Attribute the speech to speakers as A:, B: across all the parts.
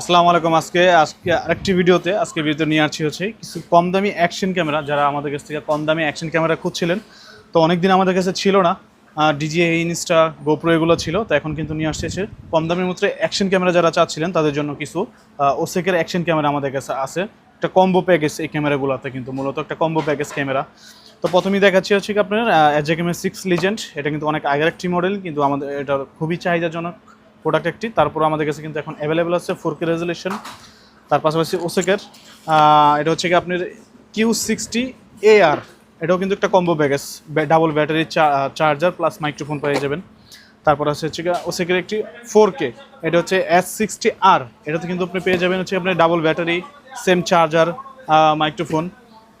A: আসসালামু আলাইকুম। আজকে আজকে আরেকটি ভিডিওতে আজকে ভিডিওতে নিয়ে আসছি হচ্ছে কিছু কম দামি অ্যাকশন ক্যামেরা যারা আমাদের কাছ থেকে কম দামি অ্যাকশন ক্যামেরা খুঁজছিলেন। তো অনেক দিন আমাদের কাছে ছিল না। ডিজিএ ইনস্টা গোপ্রো এগুলো ছিল। তো এখন কিন্তু নিয়ে আসছে কম দামের মধ্যে অ্যাকশন ক্যামেরা যারা চাচ্ছিলেন, তাদের জন্য কিছু ওসেকের অ্যাকশন ক্যামেরা আমাদের কাছে আছে। একটা কম্বো প্যাকেজ এই ক্যামেরাগুলোতে কিন্তু, মূলত একটা কম্বো প্যাকেজ ক্যামেরা তো প্রথমেই দেখাচ্ছি হচ্ছে কি আপনার অ্যাজেকেমের সিক্স লিজেন্ড এটা কিন্তু অনেক আগের একটি মডেল কিন্তু আমাদের এটা খুবই চাহিদাজনক। প্রোডাক্ট একটি, তারপর আমাদের কাছে কিন্তু এখন অ্যাভেলেবেল আছে ফোর কে রেজলিউশন তার পাশাপাশি ওসেকের এটা হচ্ছে কি আপনার কিউ সিক্সটি এ আর এটাও কিন্তু একটা combo package double battery charger plus microphone পেয়ে যাবেন। তারপর আছে হচ্ছে ওসেকের একটি ফোর কে এটা হচ্ছে এস সিক্সটি আর এটাতে কিন্তু আপনি পেয়ে যাবেন হচ্ছে আপনার double battery same charger microphone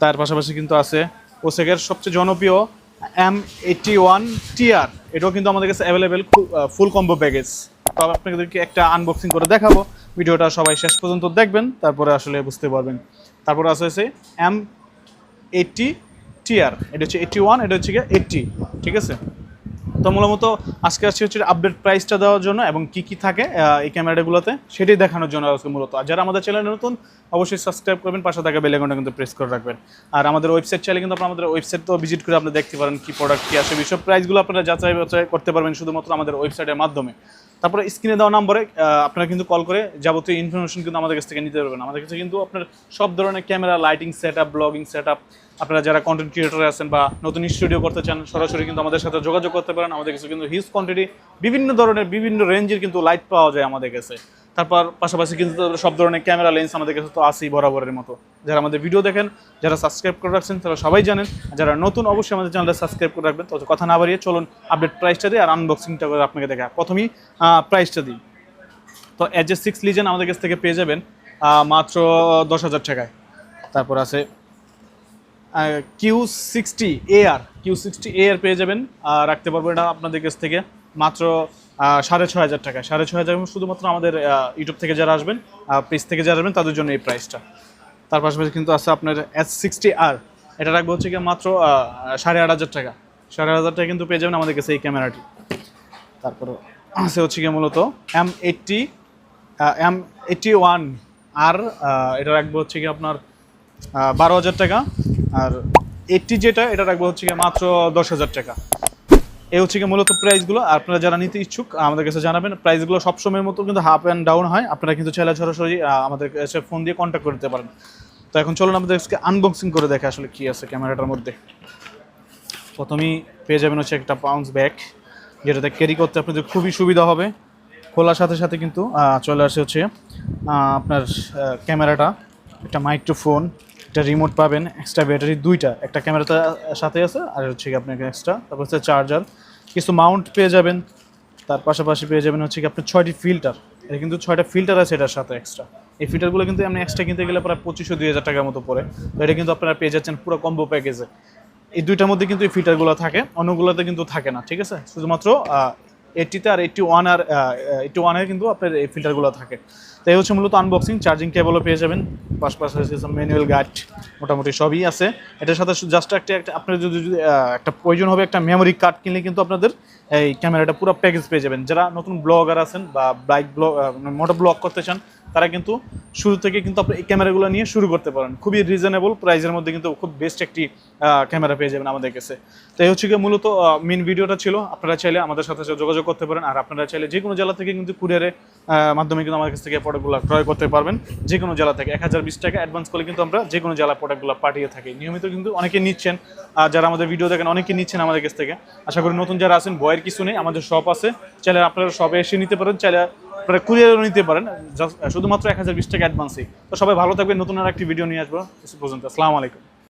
A: তার পাশাপাশি কিন্তু আছে ওসেকের সবচেয়ে জনপ্রিয় এম এইটি ওয়ান টিআর এটাও কিন্তু আমাদের কাছে অ্যাভেলেবেল ফুল কম্বো প্যাকেজ তো আমি আপনাদেরকে একটা আনবক্সিং করে দেখাবো। ভিডিওটা সবাই শেষ পর্যন্ত দেখবেন, তারপরে আসলে বুঝতে পারবেন। তারপরে আছে হচ্ছে এম এইটটি টিআর এটা হচ্ছে এইটটি ওয়ান এটা হচ্ছে এইটটি ঠিক আছে? তো মূলত আজকে আসছে হচ্ছে আপডেট প্রাইসটা দেওয়ার জন্য এবং কি কি থাকে এই ক্যামেরাগুলোতে, সেটাই দেখানোর জন্য আজকে মূলত। আর যারা আমাদের চ্যানেলে নতুন, অবশ্যই সাবস্ক্রাইব করবেন, পাশে থাকা বেলেগনটা কিন্তু প্রেস করে রাখবেন। আর আমাদের ওয়েবসাইট চাইলে কিন্তু আপনারা আমাদের ওয়েবসাইট তো ভিজিট করে আপনি দেখতে পারেন কি প্রোডাক্ট কী আসে বিশপ প্রাইসগুলো আপনারা যাচাই করতে পারবেন শুধুমাত্র আমাদের ওয়েবসাইটের মাধ্যমে। তারপরে স্ক্রিনে দেওয়া নম্বরে আপনারা কিন্তু কল করে যাবতীয় ইনফরমেশন কিন্তু আমাদের কাছ থেকে নিতে পারবেন। আমাদের কাছে কিন্তু আপনার সব ধরনের camera lighting set up blogging set up আপনারা যারা কন্টেন্ট ক্রিয়েটর আছেন বা নতুন স্টুডিও করতে চান, সরাসরি কিন্তু আমাদের সাথে যোগাযোগ করতে পারেন। আমাদের কাছে কিন্তু হিউজ কোয়ান্টিটি বিভিন্ন ধরনের, বিভিন্ন রেঞ্জের কিন্তু লাইট পাওয়া যায় আমাদের কাছে। তারপর পাশাপাশি কিন্তু সব ধরনের ক্যামেরা লেন্স আমাদের কাছে তো আছেই বরাবরের মতো। যারা আমাদের ভিডিও দেখেন, যারা সাবস্ক্রাইব করে রাখছেন, তারা সবাই জানেন, যারা নতুন অবশ্যই আমাদের চ্যানেলটা সাবস্ক্রাইব করে রাখবেন। তো কথা না বাড়িয়ে চলুন আপডেট প্রাইসটা দিই আর আনবক্সিংটা করে আপনাকে দেখা। প্রথমেই প্রাইসটা দিই। তো এজ এ সিক্স লিজেন আমাদের কাছ থেকে পেয়ে যাবেন মাত্র দশ হাজার টাকায়। তারপর আছে Q sixty A R Q sixty A R পেয়ে যাবেন। রাখতে পারব এটা আপনাদের কাছ থেকে। মাত্র সাড়ে ছয় হাজার টাকা সাড়ে ছয় হাজার শুধুমাত্র আমাদের ইউটিউব থেকে যারা আসবেন পেজ থেকে যারা আসবেন, তাদের জন্য এই প্রাইসটা তার পাশাপাশি কিন্তু আছে আপনার এস সিক্সটি আর এটা রাখব হচ্ছে কি মাত্র সাড়ে আট হাজার টাকা। সাড়ে আট হাজার টাকা কিন্তু পেয়ে যাবেন আমাদের কাছে এই ক্যামেরাটি তারপর আছে হচ্ছে গিয়ে মূলত M eighty M eighty one আর এটা রাখব হচ্ছে কি আপনার বারো হাজার টাকা। আর এইটটি যেটা, এটা রাখব হচ্ছে গিয়ে মাত্র দশ হাজার টাকা। এই হচ্ছে কি মূলত প্রাইসগুলো আপনারা যারা নিতে ইচ্ছুক, আমাদের কাছে জানাবেন। প্রাইসগুলো সবসময়ের মতো কিন্তু হাফ অ্যান্ড ডাউন হয়। আপনারা কিন্তু চাইলে সরাসরি আমাদের কাছে ফোন দিয়ে কন্ট্যাক্ট করতে পারেন। তো এখন চলুন আমাদের আনবক্সিং করে দেখে আসলে কি আছে ক্যামেরাটার মধ্যে। প্রথমেই পেয়ে যাবেন হচ্ছে একটা পাউন্স ব্যাগ যেটাতে ক্যারি করতে আপনাদের খুবই সুবিধা হবে। খোলার সাথে সাথে কিন্তু চলে আসে হচ্ছে আপনার ক্যামেরাটা, একটা মাইক্রোফোন একটা রিমোট পাবেন এক্সট্রা ব্যাটারি দুইটা। একটা ক্যামেরাতে সাথে আছে, আর হচ্ছে কি আপনাকে এক্সট্রা তারপর হচ্ছে চার্জার কিছু মাউন্ট পেয়ে যাবেন, তার পাশাপাশি পেয়ে যাবেন হচ্ছে কি আপনার ছয়টি ফিল্টার এটা কিন্তু ছয়টা ফিল্টার আছে এটার সাথে এক্সট্রা এই ফিল্টারগুলো কিন্তু আপনি এক্সট্রা কিনতে গেলে প্রায় পঁচিশশো, দুই হাজার টাকার মতো পড়ে। তো এটা কিন্তু আপনারা পেয়ে যাচ্ছেন পুরো কম্বো প্যাকেজে এই দুইটার মধ্যে কিন্তু এই ফিল্টারগুলো থাকে, অন্যগুলোতে কিন্তু থাকে না, ঠিক আছে? শুধুমাত্র এইটটিতে আর এইটটি ওয়ান আর এইটটি ওয়ানে কিন্তু আপনার এই ফিল্টারগুলো থাকে। তো এই হচ্ছে মূলত আনবক্সিং চার্জিং কেবলও পেয়ে যাবেন। পাশাপাশি ম্যানুয়াল গাইড মোটামুটি সবই আছে। এটার সাথে জাস্ট একটা আপনার যদি যদি একটা প্রয়োজন হবে একটা মেমোরি কার্ড কিনলে কিন্তু আপনাদের এই ক্যামেরাটা পুরো প্যাকেজ পেয়ে যাবেন। যারা নতুন ব্লগার আছেন বা বাইক ব্লগ মোটর ব্লগ করতে চান, তারা কিন্তু শুরু থেকে কিন্তু আপনি এই ক্যামেরাগুলো নিয়ে শুরু করতে পারেন। খুবই রিজনেবল প্রাইসের মধ্যে কিন্তু খুব বেস্ট একটি ক্যামেরা পেয়ে যাবেন আমাদের কাছে। তো এই হচ্ছে গিয়ে মূলত মেন ভিডিওটা ছিল। আপনারা চাইলে আমাদের সাথে যোগাযোগ করতে পারেন। আর আপনারা চাইলে যে কোনো জেলা থেকে কিন্তু কুরিয়ারে মাধ্যমে কিন্তু আমাদের কাছ থেকে প্রোডাক্টগুলো ক্রয় করতে পারবেন। যে কোনো জেলা থেকে। এক হাজার বিশ টাকা অ্যাডভান্স করলে কিন্তু আমরা যে কোনো জেলা প্রোডাক্টগুলো পাঠিয়ে থাকি। নিয়মিত কিন্তু অনেকে নিচ্ছেন। আর যারা আমাদের ভিডিও দেখেন, অনেকে নিচ্ছেন আমাদের কাছ থেকে। আশা করি নতুন যারা আছেন বয়ের কিছু নেই, আমাদের শপ আছে। চাইলে আপনারা শপে এসে নিতে পারেন, চাইলে আপনারা কুরিয়ারও নিতে পারেন। শুধুমাত্র এক হাজার বিশ টাকা অ্যাডভান্সই তো সবাই ভালো থাকবে নতুন আর একটি ভিডিও নিয়ে আসব। পর্যন্ত, আসসালামু আলাইকুম।